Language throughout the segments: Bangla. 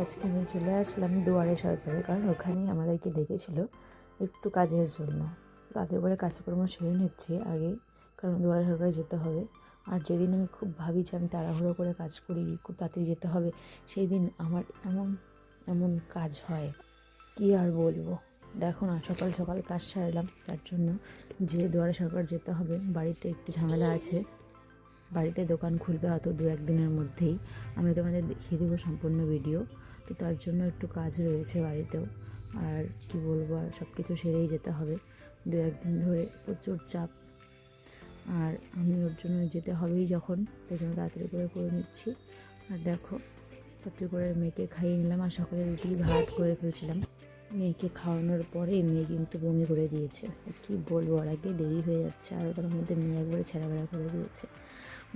আজকে আমি চলে আসলাম দুয়ারে সরকারে, কারণ ওখানেই আমাদেরকে ডেকেছিল একটু কাজের জন্য। তাদের করে কাজকর্ম সেরে নিচ্ছি আগে, কারণ দুয়ারে সরকারে যেতে হবে। আর যেদিন আমি খুব ভাবি যে আমি তাড়াহুড়ো করে কাজ করি, খুব তাড়াতাড়ি যেতে হবে সেই দিন আমার এমন এমন কাজ হয়। কি আর বলব? দেখো না, সকাল সকাল কাজ সারলাম, তার জন্য যে দুয়ারে সরকার যেতে হবে, বাড়িতে একটু ঝামেলা আছে। বাড়িতে দোকান খুলবে হয়তো দু একদিনের মধ্যেই। আমি তোমাদের দেখিয়ে দেবো সম্পূর্ণ ভিডিও তো তার জন্য একটু কাজ রয়েছে বাড়িতেও। আর কি বলব, আর সব কিছু সেরেই যেতে হবে। দু একদিন ধরে প্রচুর চাপ। আর আমি ওর জন্য যেতে হবেই যখন। তাই জন্য তাড়াতাড়ি করে করে নিচ্ছি। আর দেখো, তাড়াতাড়ি করে মেয়েকে খাইয়ে নিলাম। আর সকালে রুটি, ভাত করে ফেলছিলাম। মেয়েকে খাওয়ানোর পরে মেয়ে কিন্তু বমি করে দিয়েছে। কি বলব, আর আগে দেরি হয়ে যাচ্ছে। আর তার মধ্যে মেয়ে একবারে ছেঁড়াবেড়া করে দিয়েছে।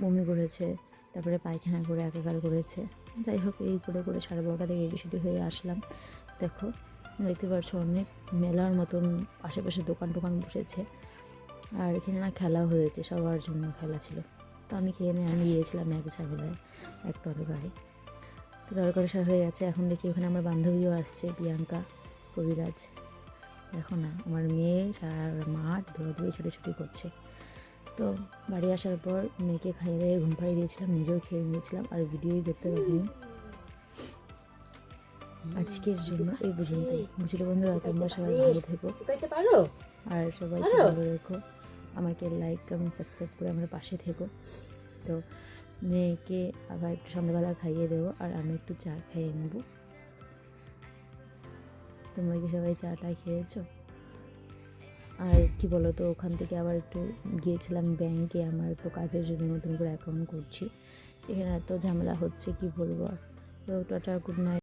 বমি করেছে, তারপরে পায়খানা করে একাকার করেছে। যাই হোক, এই করে করে সাড়ে বারোটা থেকে সেডি হয়ে আসলাম। দেখো, দেখতে পাচ্ছ অনেক মেলার মতন আশেপাশে দোকান টোকান বসেছে। আর এখানে না খেলা হয়েছে, সবার জন্য খেলা ছিল। তো আমি খেয়ে নিয়ে আমি গিয়েছিলাম এক ঝামেলায়, এক তরকারি। তো তরকারি সার হয়ে গেছে। এখন দেখি ওখানে আমার বান্ধবীও আসছে, প্রিয়াঙ্কা, কবিরাজ। দেখো না, আমার মেয়ে সারা মাঠ দৌড়াদৌড়ি ছুটি করছে। তো বাড়ি আসার পর মেয়েকে খাইয়ে দিয়ে ঘুম পাড়িয়ে দিয়েছিলাম নিজেও খেয়ে নিয়েছিলাম আর ভিডিওই করতে পারিনি। আজকের জন্য এই পর্যন্তই। বুঝলো বন্ধুরা তোমরা সবাই ভালো থেকো। আর সবাই? ভালো রেখো আমাকে লাইক কমেন্ট সাবস্ক্রাইব করে আমার পাশে থেকো। তো মেয়েকে আবার একটু সন্ধ্যাবেলা খাইয়ে দেবো আর আমি একটু চা খাইয়ে নেব। তোমরা কি সবাই চাটা খেয়েছো? আর কি বলো তো ওখান থেকে আবার একটু গিয়েছিলাম ব্যাংকে আমার একটু কাজের জন্য নতুন করে অ্যাকাউন্ট করছি। এখানে এত ঝামেলা হচ্ছে, কি বলব? আর তো টাটা গুড নাইট